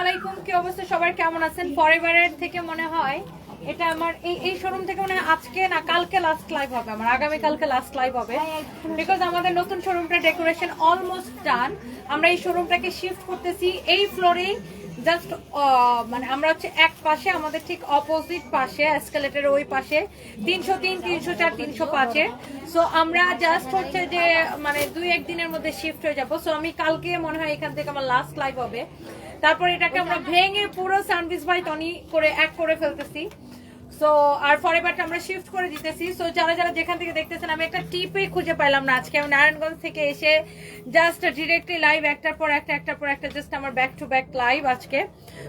আলাইকুম কি অবস্থা? সবার কেমন আছেন? ফরএভারের থেকে মনে হয় এটা আমার এই এই শোরুম থেকে মনে হয় আজকে না কালকে লাস্ট লাইভ হবে আমার আগামী কালকে লাস্ট লাইভ হবে বিকজ আমাদের নতুন শোরুমটা ডেকোরেশন অলমোস্ট ডান আমরা এই শোরুমটাকে শিফট করতেছি এই ফ্লোরেই জাস্ট মানে আমরা হচ্ছে এক পাশে আমাদের ঠিক অপোজিট পাশে এসকেলেটার ওই পাশে তিনশো তিন তিনশো চার তিনশো পাঁচে। সো আমরা জাস্ট হচ্ছে যে মানে দুই একদিনের মধ্যে শিফট হয়ে যাব। সো আমি কালকে মনে হয় এখান থেকে আমার লাস্ট লাইভ হবে। তারপর এটাকে আমরা ভেঙে পুরো সার্ভিস বাই টনি করে এক করে ফেলতেছি। সো আর ফরএভারটা আমরা শিফট করে দিতেছি। সো যারা যারা যেখান থেকে দেখতেছেন আমি একটা টিপে খুঁজে পাইলাম না আজকে। আমি নারায়ণগঞ্জ থেকে এসে জাস্ট ডিরেক্টলি লাইভ একটার পর একটা একটার পর একটা জাস্ট আমার ব্যাক টু ব্যাক লাইভ আজকে।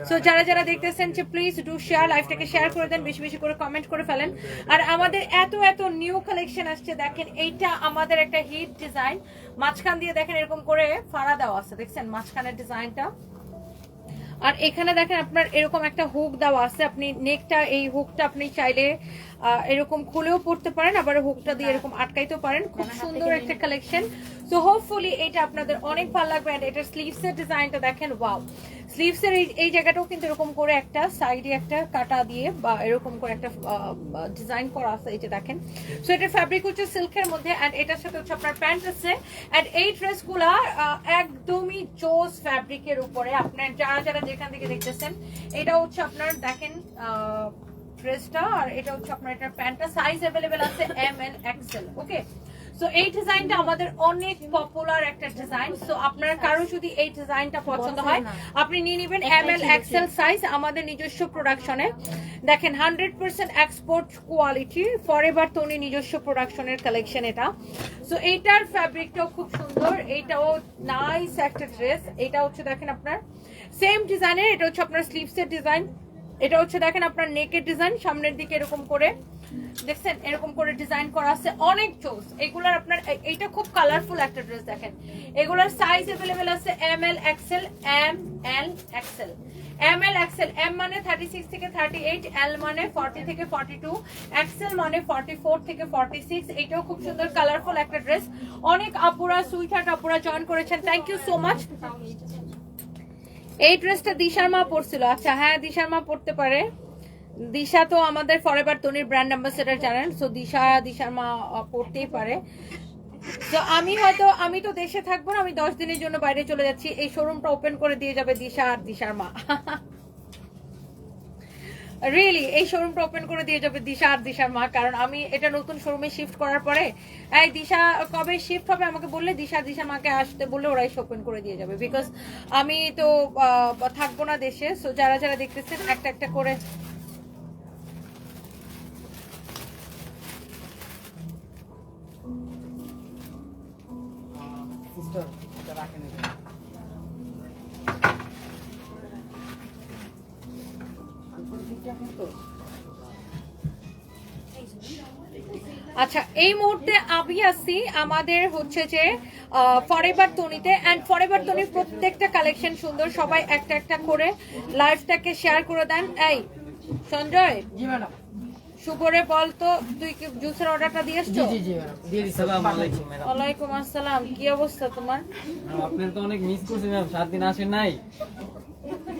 সো যারা যারা দেখতেছেন যে প্লিজ ডু শেয়ার লাইভটাকে শেয়ার করে দেন বেশি বেশি করে কমেন্ট করে ফেলেন। আর আমাদের এত এত নিউ কালেকশন আসছে দেখেন এইটা আমাদের একটা হিট ডিজাইন মাঝখান দিয়ে দেখেন এরকম করে ফাড়া দেওয়া আছে। দেখছেন মাঝখানের ডিজাইনটা আর এখানে দেখেন আপনার এরকম একটা হুক দেওয়া আছে আপনি নেকটা এই হুকটা আপনি চাইলে আহ, এরকম খুলেও পড়তে পারেন আবার হুকটা দিয়ে এরকম আটকাইতেও পারেন। খুব সুন্দর একটা কালেকশন সো হোপফুলি এটা আপনাদের অনেক ভালো লাগবে এন্ড এটা স্লিভস এর ডিজাইনটা দেখেন ওয়াও স্লিভস এর এই- জায়গাটাও কিন্তু এরকম করে একটা সাইডে একটা কাটা দিয়ে বা এরকম করে একটা ডিজাইন করা আছে যে দেখেন। সো এটা ফ্যাব্রিক হচ্ছে সিল্কের মধ্যে এন্ড এটার সাথে হচ্ছে আপনার প্যান্ট আছে। এন্ড এই ড্রেসগুলা একদমই জোস ফ্যাব্রিকের উপরে আপনার যারা যারা যেখান থেকে দেখতেছেন, এটা হচ্ছে আপনার দেখেন ড্রেসটা আর এটা হচ্ছে আপনার এটার প্যান্টটা সাইজ অ্যাভেলেবেল আছে M L XL okay so এই ডিজাইনটা আমাদের অনেক পপুলার একটা ডিজাইন সো আপনার কারও যদি এই ডিজাইনটা পছন্দ হয় আপনি নিয়ে নেবেন এম এল এক্সেল সাইজ আমাদের নিজস্ব প্রোডাকশনে দেখেন hundred percent export quality Forever Toni নিজস্ব প্রোডাকশনের কালেকশন এটা। সো এইটার ফ্যাব্রিকটাও খুব সুন্দর এইটাও নাইস একটা ড্রেস এটা হচ্ছে দেখেন আপনার সেম ডিজাইনের এটা হচ্ছে আপনার স্লিভসের ডিজাইন এটা হচ্ছে দেখেন আপনার নেকের ডিজাইন সামনের দিকে এরকম করে। দেখছেন? এরকম করে ডিজাইন করা আছে। অনেক চোস এগুলার আপনার এইটা খুব কালারফুল একটা ড্রেস দেখেন। এগুলার সাইজ অ্যাভেলেবেল আছে M L XL M L XL M L XL M মানে থার্টি সিক্স থেকে থার্টি এইট এল মানে ফর্টি থেকে ফর্টি টু এক্সেল মানে ফর্টি ফোর থেকে ফর্টি সিক্স এটাও খুব সুন্দর কালারফুল একটা ড্রেস অনেক আপুরা সুইট আপুরা জয়েন করেছেন। থ্যাংক ইউ সো মাচ এই ড্রেসটা দিশার মা পরছিল। আচ্ছা হ্যাঁ দিশার মা পড়তে পারে। দিশা তো আমাদের ফরেভার তনির ব্র্যান্ড অ্যাম্বাসেডার জানেন সো দিশা দিশার মা পড়তেই পারে। তো আমি হয়তো, আমি তো দেশে থাকব না, আমি দশ দিনের জন্য বাইরে চলে যাচ্ছি, এই শোরুমটা ওপেন করে দিয়ে যাবে দিশা আর দিশার মা রিয়েলি এই শোরুমটা ওপেন করে দিয়ে যাবে দিশা আর দিশার মা, কারণ আমি এটা নতুন শোরুমে শিফট করার পরে, এই দিশা কবে শিফট হবে আমাকে বললে, দিশা দিশা মাকে আসতে বললে ওরাই ওপেন করে দিয়ে যাবে। বিকজ আমি তো থাকব না দেশে সো যারা যারা দেখতেছেন, একটা একটা করে সিস্টার রাখেন আচ্ছা এই মুহূর্তে আমি আছি আমাদের হচ্ছে যে ফরেভার তনিতে অ্যান্ড ফরেভার তনির প্রত্যেকটা কালেকশন সুন্দর সবাই একটা একটা করে লাইভটাকে শেয়ার করে দেন। এই সঞ্জয় জি ম্যাডাম। বল তো তুই কি জুসের অর্ডারটা দিয়ে এসছো জি জি ম্যাডাম দিয়ে দিচ্ছি। আসসালামু আলাইকুম ম্যাডাম। ওয়ালাইকুম আসসালাম কি অবস্থা তোমার? আপনার তো অনেক মিস করছি ম্যাম সাত দিন আসেন নাই।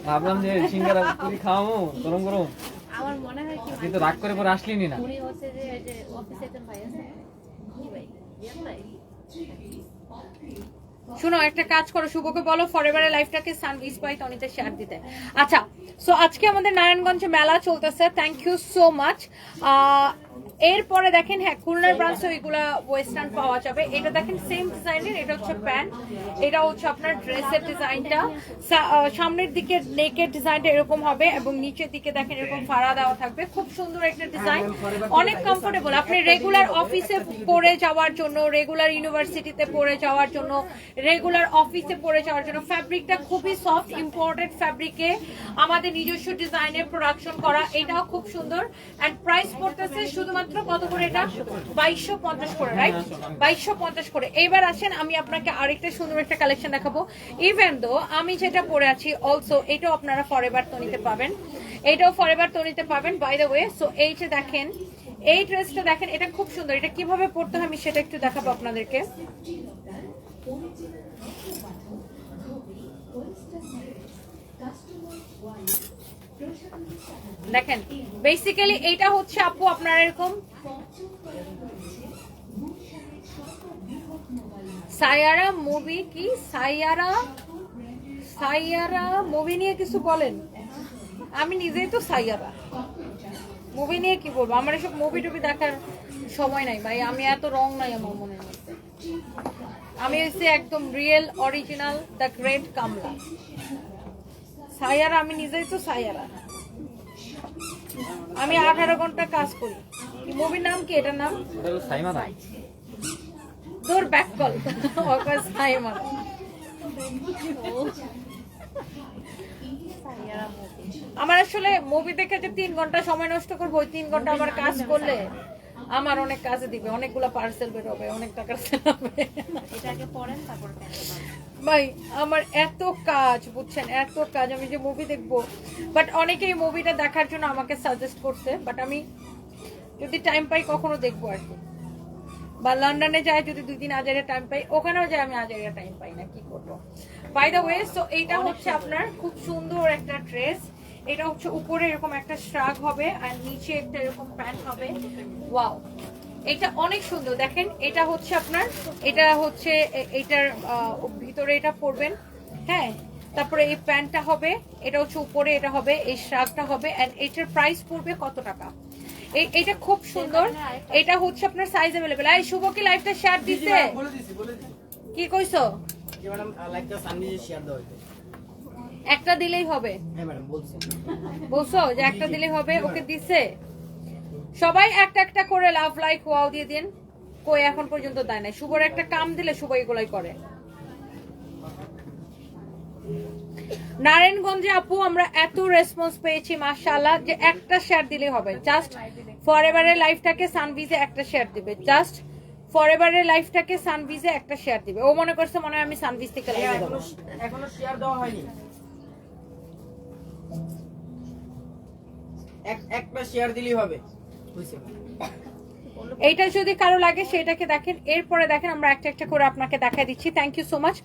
ভাবলাম যে সিঙ্গারা পুরি খাওয়াবো গরম গরম। আমার মনে হয় কি কিন্তু রাগ করে পরে আসলেনি না। উনি হচ্ছে যে যে অফিসে একজন ভাই আছে কি ভাই? ভাই? শুনো একটা কাজ করো শুভকে বলো ফরএভারের লাইফটাকে সানভিস বাই টনিতে শেয়ার দিতে। আচ্ছা সো আজকে আমাদের নারায়ণগঞ্জে মেলা চলতেছে। থ্যাংক ইউ সো মাচ এরপরে দেখেন হ্যাঁ খুলনার ব্রাঞ্চে ওইগুলা ওয়েস্টার্ন পাওয়া যাবে। এটা দেখেন সেম ডিজাইনের এটা হচ্ছে প্যান্ট এটা হচ্ছে আপনার ড্রেসের ডিজাইনটা সামনের দিকে নেকের ডিজাইনটা এরকম হবে এবং নিচের দিকে দেখেন এরকম ফাড়া দেওয়া থাকবে। খুব সুন্দর একটা ডিজাইন অনেক কমফোর্টেবল আপনি রেগুলার অফিসে পড়ে যাওয়ার জন্য রেগুলার ইউনিভার্সিটিতে পড়ে যাওয়ার জন্য রেগুলার অফিসে পড়ে যাওয়ার জন্য ফ্যাব্রিকটা খুবই সফট ইম্পোর্টেড ফ্যাব্রিকে আমাদের নিজস্ব ডিজাইনের প্রোডাকশন করা। এটাও খুব সুন্দর। এন্ড প্রাইস পড়তেছে শুধুমাত্র কত করে এটা? বাইশশো পঞ্চাশ করে রাইট বাইশশো পঞ্চাশ করে। এবার আসেন, আমি আপনাকে আরেকটা সুন্দর একটা কালেকশন দেখাবো। ইভেন দো আমি যেটা পরে আছি অলসো এটাও আপনারা ফর এবার তো তনিতে পাবেন। এটাও ফরএভার তনিতে পাবেন বাই দ্য ওয়ে সো এই যে দেখেন, এই ড্রেসটা দেখেন, এটা খুব সুন্দর। এটা কীভাবে পড়তে হয় আমি সেটা একটু দেখাবো আপনাদেরকে। দেখেন বেসিক্যালি এইটা হচ্ছে আপু আপনার এরকম সায়ারা মুভি কি? সায়ারা সায়ারা মুভি নিয়ে কিছু বলেন? আমি নিজেই তো সাইয়ারা। মুভি নিয়ে কি বলব? আমার এসব মুভি টুভি দেখার সময় নাই ভাই। আমি এত রং নাই আমার মধ্যে আমি হচ্ছে একদম রিয়েল অরিজিনাল দ্য গ্রেট কামলা। সাইয়ারা আমি নিজেই তো সাইয়ারা। আমি আঠারো ঘণ্টা কাজ করি। মুভির নাম কি? এটার নাম? তোর ব্যাক কল ওকে সাইমা আমার আসলে মুভি দেখে যে তিন ঘণ্টা সময় নষ্ট করব ওই তিন ঘণ্টা আমার কাজ করলে আমার অনেক কাজে দিবে অনেকগুলো পার্সেল বেরোবে অনেক টাকার সেল হবে। এটাকে পড়েন তারপর ভাই আমার এত কাজ বুঝছেন? এত কাজ আমি যে মুভি দেখব। বাট অনেকেই মুভিটা দেখার জন্য আমাকে সাজেস্ট করছে বাট আমি যদি টাইম পাই কখনো দেখব আর কি। বা লন্ডনে যায় যদি দুই দিন আজারে টাইম পাই ওখানেও যায় আমি আজারে টাইম পাই না কি করব? বাই দ্য ওয়ে সো এইটা হচ্ছে আপনার খুব সুন্দর একটা ড্রেস এটা হচ্ছে উপরে এরকম একটা শ্রাগ হবে আর নিচে একটা এরকম প্যান্ট হবে। ওয়াও এটা অনেক সুন্দর দেখেন এটা হচ্ছে আপনার এটা হচ্ছে এটার ভিতরে এটা পরবেন হ্যাঁ তারপরে এই প্যান্টটা হবে এটা হচ্ছে উপরে এটা হবে এই শার্টটা হবে এন্ড এটার প্রাইস পড়বে কত টাকা? এটা খুব সুন্দর এটা হচ্ছে আপনার সাইজ অ্যাভেলেবেল আই শুভ কি লাইফটা শেয়ার দিতে কি কইছো? একটা দিলেই হবে। বলছো যে একটা দিলেই হবে ওকে দিছে? সবাই একটা একটা করে লাভ লাইক ওয়াও দিয়ে দিন। কই এখন পর্যন্ত দেয় না শুভর একটা কাম দিলে শুভ এগুলাই করে। নারায়ণগঞ্জে আপু আমরা এত রেসপন্স পেয়েছি মাশাআল্লাহ যে একটা শেয়ার দিলেই হবে। জাস্ট ফর এভারের লাইফটাকে সানভিজে একটা শেয়ার দিবে। জাস্ট ফর এভারের লাইফটাকে সানভিজে একটা শেয়ার দিবে। ও মনে করছে মনে হয় আমি সানভিজ থেকে লাইভে এখনও এখনও শেয়ার দেওয়া হয়নি। এক একটা শেয়ার দিলেই হবে। এইটা যদি কারও লাগে, সেটাকে দেখেন। এরপরে দেখেন, আমরা একটা একটা করে আপনাকে দেখাই দিচ্ছি। থ্যাংক ইউ সো মাচ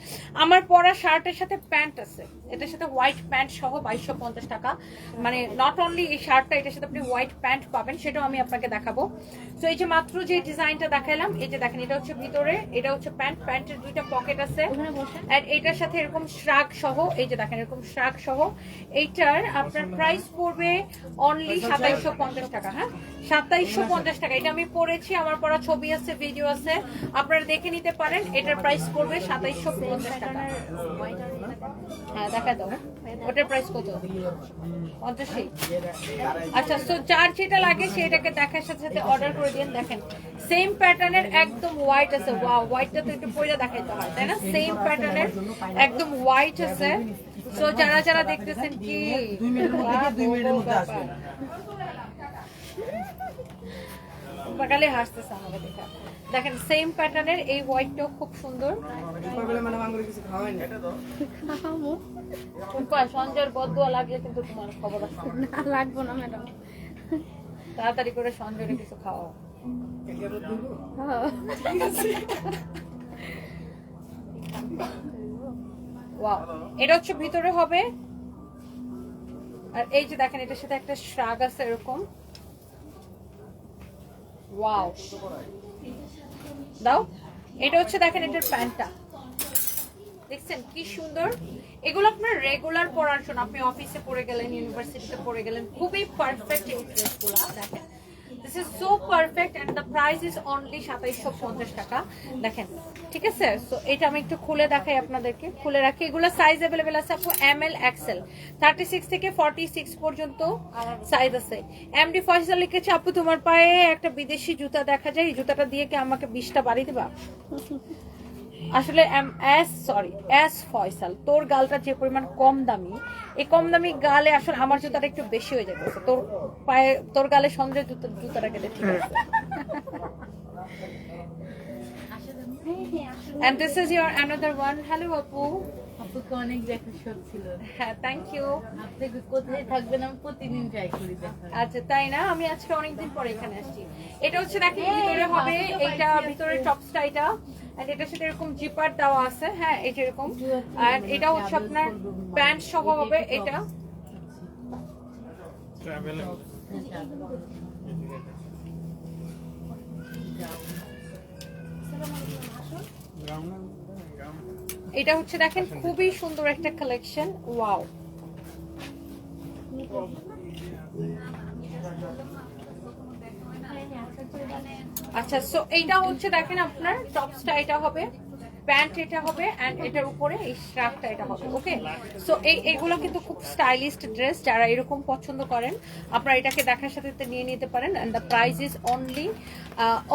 আমার পরা শার্টের সাথে প্যান্ট আছে। এটার সাথে হোয়াইট প্যান্ট সহ বাইশশো পঞ্চাশ টাকা। মানে নট অনলি এই শার্টটা এটার সাথে আপনি হোয়াইট প্যান্ট পাবেন সেটাও আমি আপনাকে দেখাবো। তো এই যে মাত্র যে ডিজাইনটা দেখাইলাম এই যে দেখেন এটা হচ্ছে ভিতরে এটা হচ্ছে প্যান্ট প্যান্টের দুইটা পকেট আছে। আর এইটার সাথে এরকম শ্রাগ সহ এই যে দেখেন এরকম শ্রাগ সহ এইটার আপনার প্রাইস পড়বে অনলি সাতাইশশো পঞ্চাশ টাকা হ্যাঁ? সাতাইশশো পঞ্চাশ টাকা এটা আমি পড়েছি আমার পড়া ছবি আছে ভিডিও আছে। আপনারা দেখে নিতে পারেন এটার প্রাইস পড়বে সাতাইশশো পঞ্চাশ টাকা। হ্যাঁ দেখা দাও। ওটার প্রাইস কত? পঞ্চাশই। আচ্ছা তো যার যেটা লাগে সেটাকে দেখার সাথে সাথে অর্ডার করে দিন দেখেন সেম প্যাটার্নের একদম হোয়াইট আছে। ওয়াও হোয়াইটটা তো একটু পয়লা দেখাইতে হয় তাই না? সেম প্যাটার্নের একদম হোয়াইট আছে। তো যারা যারা দেখতেছেন কি দুই মিনিটের মধ্যে দুই মিনিটের মধ্যে আসবে। সকালে হাসতেছে আমাকে দেখা। দেখেন সেম প্যাটার্নের এই হোয়াইটটাও খুব সুন্দর। সকালে ম্যাডাম আমার কিছু খাওয়াই না টুম্পা সঞ্জয়ের বদুয়া লাগলে কিন্তু তোমার খবর আছে না। লাগবো না ম্যাডাম। তাড়াতাড়ি করে সঞ্জয়ের কিছু খাওয়াও। একেবারে এটা হচ্ছে ভিতরে হবে। আর এই যে দেখেন এটার সাথে একটা শ্রাগ আছে এরকম। ওয়াও দাও। এটা হচ্ছে দেখেন এটার প্যান্টটা। দেখছেন কি সুন্দর? এগুলো আপনার রেগুলার পরার জন্য আপনি অফিসে পরে গেলেন ইউনিভার্সিটিতে পরে গেলেন, খুবই পারফেক্ট এই ড্রেসগুলো, দেখেন। This is so perfect and the price is only সাতাইশশো পঞ্চাশ টাকা। দেখেন ঠিক আছে? সো এটা আমি একটু খুলে দেখাই আপনাদেরকে। খুলে রাখি। এগুলো সাইজ অ্যাভেলেবেল আছে আপু M L XL thirty six থেকে ফর্টি সিক্স পর্যন্ত সাইজ আছে। এমডি ফয়সাল লিখেছে, আপু, তোমার পায়ে একটা বিদেশি জুতা দেখা যায়। এই জুতাটা দিয়ে কি আমাকে বিশটা বাড়ি দিবা? আসলে M, S sorry S Faisal, তোর গালটা যে পরিমাণ কম দামি, এই কম দামি গালে আসলে আমার জুতাটা একটু বেশি হয়ে যাবে তোর পায়ে, তোর গালে সঞ্জয় জুতা, জুতাটা কেটে ঠিক আছে And this is your another one. Hello, Apu. আপুকে অনেক দেখা শখ ছিল। হ্যাঁ থ্যাংক ইউ আপনি কোথায় থাকবেন? আমি প্রতিদিন ট্রাই করি আচ্ছা তাই না? আমি আজকে অনেকদিন পরে এখানে আসছি। এটা হচ্ছে ভিতরে হবে এইটা ভিতরে টপসটা এটা আর এটার সাথে এরকম জিপার দেওয়া আছে। হ্যাঁ যে এরকম। আর এটা হচ্ছে আপনার প্যান্ট সহ হবে এটা। এটা হচ্ছে দেখেন, খুবই সুন্দর একটা কালেকশন ওয়াও আচ্ছা সো এইটা হচ্ছে দেখেন আপনার টপসটা এটা হবে। প্যান্ট এটা হবে এন্ড এটার উপরে এই শার্টটা এটা হবে ওকে সো এই, এগুলো কিন্তু খুব স্টাইলিস্ট ড্রেস যারা এরকম পছন্দ করেন, আপনারা এটাকে দেখার সাথে নিয়ে নিতে পারেন and the price is only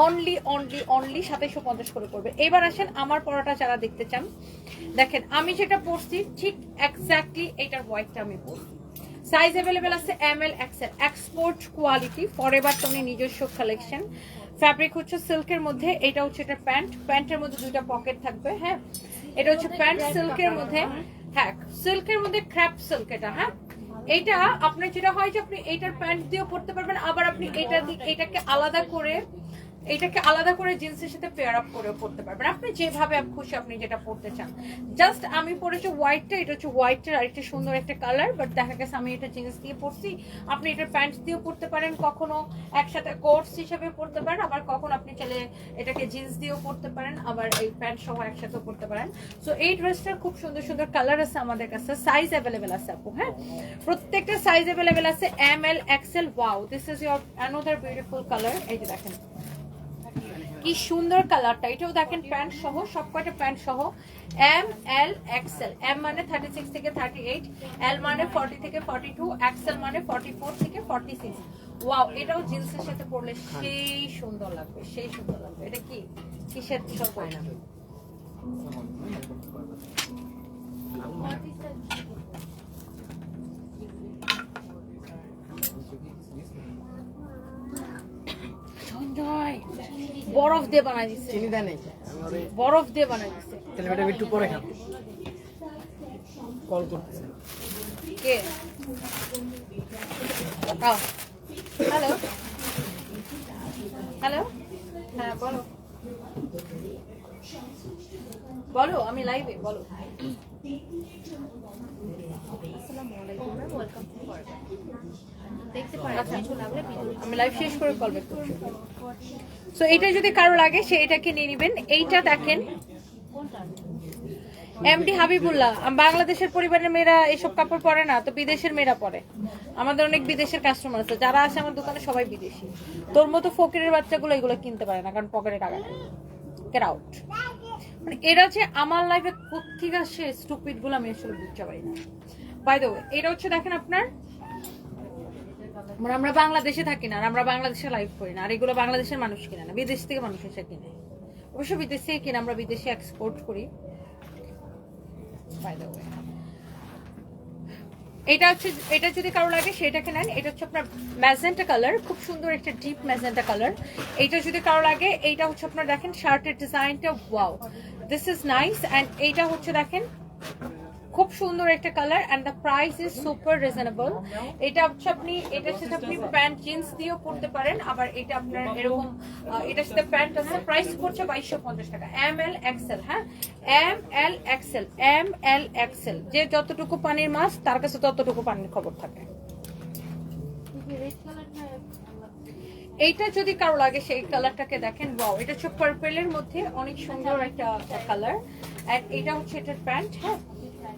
only only only সাতাইশো পঞ্চাশ করে করবে এবার আসেন আমার পড়াটা যারা দেখতে চান, দেখেন আমি যেটা পড়ছি ঠিক এক্স্যাক্টলি এটার হোয়াইটটা আমি পড়ছি সাইজ অ্যাভেলেবেল আছে M L XL export quality Forever তুমি নিজস্ব কালেকশন ফ্যাব্রিক হচ্ছে সিল্কের মধ্যে এটা হচ্ছে এটা প্যান্ট। প্যান্টের মধ্যে দুইটা পকেট থাকবে হ্যাঁ? এটা হচ্ছে প্যান্ট সিল্কের মধ্যে হ্যাঁ। সিল্কের মধ্যে ক্র্যাপ সিল্ক এটা হ্যাঁ? এটা আপনার যেটা হয় যে আপনি এটার প্যান্ট দিয়েও পড়তে পারবেন আবার আপনি এটা দিয়ে এটাকে আলাদা করে এটাকে আলাদা করে জিন্সের সাথে পেয়ার আপ করে পড়তে পারবেন। আপনি যেভাবে খুশি আপনি যেটা পড়তে চান। জাস্ট আমি পরেছি হোয়াইটটা এটা হচ্ছে হোয়াইটের আরেকটা সুন্দর একটা কালার বাট দেখা গেছে আমি এটা জিন্স দিয়ে পরছি। আপনি এটা প্যান্ট দিয়েও পড়তে পারেন, কখনো একসাথে কোর্স হিসেবে পড়তে পারেন, আবার কখনো আপনি চাইলে এটাকে জিন্স দিয়েও পড়তে পারেন, আবার এই প্যান্ট সহ একসাথেও পড়তে পারেন। সো এই ড্রেসটার খুব সুন্দর সুন্দর কালার আছে আমাদের কাছে সাইজ অ্যাভেলেবেল আছে আপু হ্যাঁ? প্রত্যেকটা সাইজ অ্যাভেলেবেল আছে M L XL wow this is your another beautiful colour এই যে দেখেন কি সুন্দর কালারটা। এটাও দেখেন প্যান্ট সহ, সবকটা প্যান্ট সহ। এম এল এক্সেল এম মানে থার্টি সিক্স থেকে থার্টি এইট এল মানে ফর্টি থেকে ফর্টি টু এক্সেল মানে ফর্টি ফোর থেকে ফর্টি সিক্স ওয়াও এটাও জিন্সের সাথে পরলে সেই সুন্দর লাগবে, সেই সুন্দর লাগবে। এটা কি? কিসের? সব না বরফ দিয়ে বানাই দিচ্ছে চিনি দেয় নেই? বরফ দিয়ে বানাই দিচ্ছে তাহলে ম্যাডাম একটু পরে খাব। কল করতেছে। কে? হ্যালো। হ্যালো। হ্যাঁ বলো। বলো আমি লাইভে বলো। আমি লাইভ শেষ করে সো এটা যদি কারও লাগে, সে এটাকে নিয়ে নেবেন। এইটা দেখেন। এমডি হাবিবুল্লাহ বাংলাদেশের পরিবারের মেয়েরা এইসব কাপড় পরে না, তো বিদেশের মেয়েরা পরে। আমাদের অনেক বিদেশের কাস্টমার আছে। যারা আসে আমার দোকানে, সবাই বিদেশি। তোর মতো ফকিরের বাচ্চাগুলো এগুলো কিনতে পারে না, কারণ পকেটে টাকা নেই। আউট মানে এরা যে আমার লাইফে কোথেকে আসে স্টুপিডগুলো আমি আসলে বুঝতে পারি না। বাই দ্য ওয়ে এটা হচ্ছে দেখেন আপনার মানে আমরা বাংলাদেশে থাকি না, আর আমরা বাংলাদেশে লাইভ করি না, আর এগুলো বাংলাদেশের মানুষ কিনে না, বিদেশ থেকে মানুষ এসে কিনে। অবশ্য বিদেশ কিনে, আমরা বিদেশে এক্সপোর্ট করি। By the way. এটা হচ্ছে, এটা যদি কারও লাগে সেটাকে নেন, এটা হচ্ছে আপনার ম্যাজেন্টা কালার খুব সুন্দর একটা ডিপ ম্যাজেন্টা কালার এইটা যদি কারও লাগে, এইটা হচ্ছে আপনার দেখেন শার্টের ডিজাইনটা wow this is nice and এইটা হচ্ছে দেখেন, খুব সুন্দর একটা colour and the price is super reasonable এটা হচ্ছে আপনি এটার সাথে আপনি প্যান্ট জিন্স দিয়েও পরতে পারেন, আবার এটা আপনার এরকম এটার সাথে প্যান্ট আছে প্রাইস পড়ছে বাইশশো পঞ্চাশ টাকা। এম এল এক্সেল হ্যাঁ? M L XL M L XL যে যতটুকু পানির মাছ, তার কাছে ততটুকু পানির খবর থাকে। এইটা যদি কারও লাগে, সেই কালারটাকে দেখেন। ওয়াও এটা হচ্ছে পার্পেলের মধ্যে অনেক সুন্দর একটা কালার এন্ড এটা হচ্ছে এটার প্যান্ট হ্যাঁ?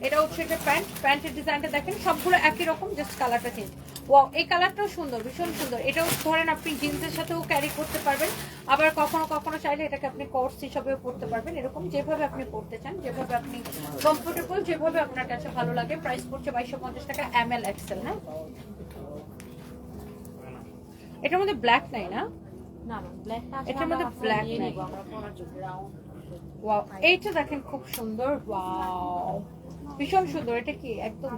এটা হচ্ছে এটা প্যান্ট। প্যান্টের ডিজাইনটা দেখেন, সবগুলো একই রকম জাস্ট কালারটা চেঞ্জ ওয়াও এই কালারটাও সুন্দর, ভীষণ সুন্দর। এটাও ধরেন আপনি জিন্সের সাথেও ক্যারি করতে পারবেন। আবার কখনো কখনো চাইলে এটাকে আপনি কোর্স হিসাবেও পড়তে পারবেন। এরকম যেভাবে আপনি পড়তে চান, যেভাবে আপনি কমফোর্টেবল যেভাবে আপনার কাছে ভালো লাগে প্রাইস পড়ছে বাইশশো পঞ্চাশ টাকা এম এল এক্সেল হ্যাঁ? এটার মধ্যে ব্ল্যাক নাই না? না ব্ল্যাকটা এটার মধ্যে নিয়ে নাই। ওয়াও এইটা দেখেন খুব সুন্দর ওয়াও ভীষণ সুন্দর এটা কি একদম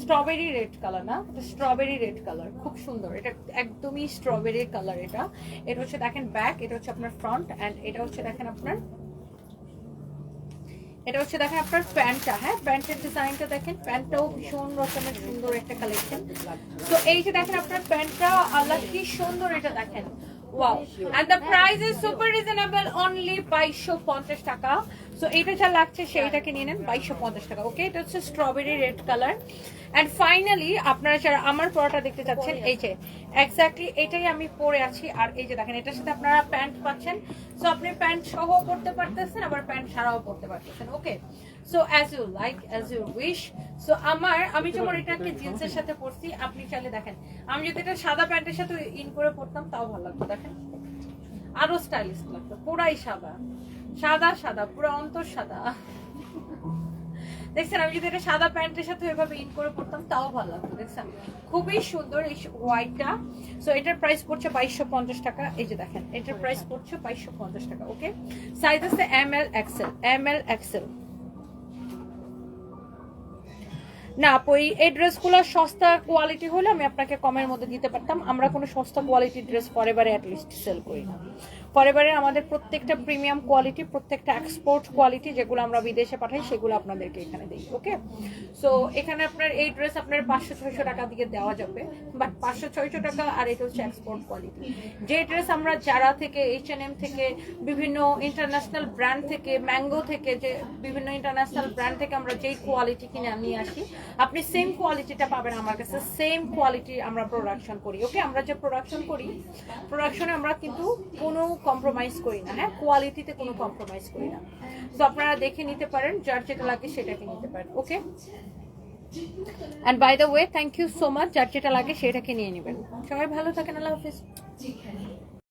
স্ট্রবেরি রেড কালার না? এটা স্ট্রবেরি রেড কালার খুব সুন্দর। এটা একদমই স্ট্রবেরি কালার এটা। এটা হচ্ছে দেখেন ব্যাক এটা হচ্ছে আপনার ফ্রন্ট এন্ড এটা হচ্ছে দেখেন আপনার এটা হচ্ছে দেখেন আপনার প্যান্টটা হ্যাঁ? প্যান্টের ডিজাইনটা দেখেন, প্যান্টটাও ভীষণ রকমের সুন্দর একটা কালেকশন তো এই যে দেখেন আপনার প্যান্টটা, আল্লাহ কি সুন্দর এটা দেখেন। Wow and the price is super reasonable only বাইশশো পঞ্চাশ টাকা। লাগছে, সেইটাকে নিয়ে নেন, বাইশশো পঞ্চাশ টাকা। ওকে এটা হচ্ছে strawberry red colour and finally আপনারা আমার পরোটা দেখতে চাচ্ছেন, এই যে এক্স্যাক্টলি এটাই আমি পরে আছি। আর এই যে দেখেন, এটার সাথে আপনারা প্যান্ট পাচ্ছেন। সো আপনি প্যান্ট সহ পড়তে পারতেছেন, আবার প্যান্ট ছাড়াও পড়তে পারতেছেন। Okay so as you like as you wish so আমার, আমি যেমন এটাকে জিন্সের সাথে পরছি, আপনি চাইলে দেখেন। আমি যদি এটা সাদা প্যান্টের সাথে ইন করে পরতাম, তাও ভালো লাগতো, দেখেন। আরও স্টাইলিশ লাগতো, পুরাই সাদা। সাদা সাদা, পুরো অন্তর সাদা। দেখছেন, আমি যদি এটা সাদা প্যান্টের সাথে এভাবে ইন করে পড়তাম তাও ভালো লাগতো, দেখছেন। খুবই সুন্দর এই হোয়াইটটা সো এটার প্রাইস পড়ছে বাইশশো পঞ্চাশ টাকা। এই যে দেখেন, এটার প্রাইস পড়ছে বাইশশো পঞ্চাশ টাকা ওকে সাইজ আছে M L XL M L XL না এই এই ড্রেসগুলো সস্তা কোয়ালিটি হলে আমি আপনাকে কমের মধ্যে দিতে পারতাম। আমরা কোনো সস্তা কোয়ালিটির ড্রেস পরেবারে অ্যাটলিস্ট সেল করি না। ফরেভারে আমাদের প্রত্যেকটা প্রিমিয়াম কোয়ালিটি প্রত্যেকটা এক্সপোর্ট কোয়ালিটি যেগুলো আমরা বিদেশে পাঠাই, সেগুলো আপনাদেরকে এখানে দিই ওকে সো এখানে আপনার এই ড্রেস আপনার পাঁচশো ছয়শো টাকা দিয়ে দেওয়া যাবে বাট পাঁচশো ছয়শো টাকা আর এটা হচ্ছে এক্সপোর্ট কোয়ালিটি যে ড্রেস আমরা যারা থেকে এইচ এন এম থেকে, বিভিন্ন ইন্টারন্যাশনাল ব্র্যান্ড থেকে ম্যাঙ্গো থেকে, যে বিভিন্ন ইন্টারন্যাশনাল ব্র্যান্ড থেকে আমরা যেই কোয়ালিটি কিনে নিয়ে আসি, আপনি সেম কোয়ালিটিটা পাবেন আমার কাছে সেম কোয়ালিটি আমরা প্রোডাকশন করি ওকে আমরা যে প্রোডাকশন করি প্রোডাকশনে আমরা কিন্তু কোনো কম্প্রোমাইজ করি না হ্যাঁ? কোয়ালিটিতে কোনো কম্প্রোমাইজ করি না। তো আপনারা দেখে নিতে পারেন, যার যেটা লাগে সেটাকে নিতে পারেন okay and by the way thank you so much যার যেটা লাগে সেটাকে নিয়ে নেবেন। সবাই ভালো থাকেন, আল্লাহ হাফিজ।